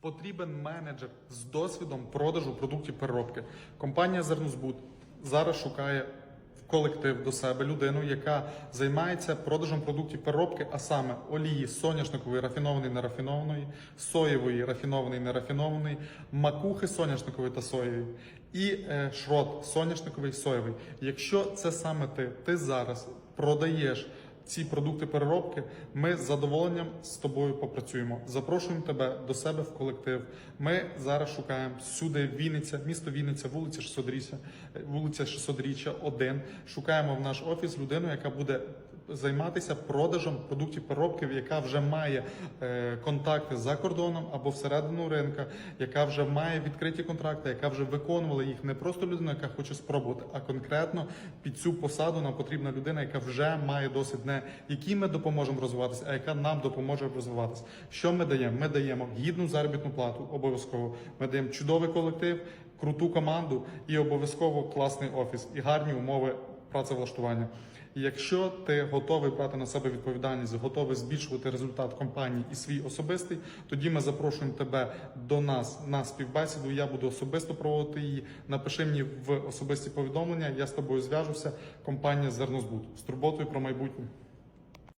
Потрібен менеджер з досвідом продажу продуктів переробки. Компанія Зернозбуд зараз шукає в колектив до себе людину, яка займається продажем продуктів переробки, а саме олії соняшникової, рафінованої, нерафінованої, соєвої, рафінованої, нерафінованої, макухи соняшникової та соєвої і е, шрот соняшниковий, соєвий. Якщо це саме ти, ти зараз продаєш ці продукти переробки, ми з задоволенням з тобою попрацюємо. Запрошуємо тебе до себе в колектив. Ми зараз шукаємо сюди Вінниця, місто Вінниця, вулиця 600-річчя, е, вулиця 600-річчя 1. Шукаємо в наш офіс людину, яка буде займатися продажем продуктів переробки, яка вже має е, контакти за кордоном або всередину ринка, яка вже має відкриті контракти, яка вже виконувала їх не просто людина, яка хоче спробувати, а конкретно під цю посаду нам потрібна людина, яка вже має досвід, не якій ми допоможемо розвиватися, а яка нам допоможе розвиватися. Що ми даємо? Ми даємо гідну заробітну плату, обов'язково. Ми даємо чудовий колектив, круту команду і обов'язково класний офіс і гарні умови працевлаштування. І Якщо ти готовий брати на себе відповідальність, готовий збільшувати результат компанії і свій особистий, тоді ми запрошуємо тебе до нас на співбесіду. Я буду особисто проводити її. Напиши мені в особисті повідомлення. Я з тобою зв'яжуся. Компанія Зернозбуд з турботою про майбутнє.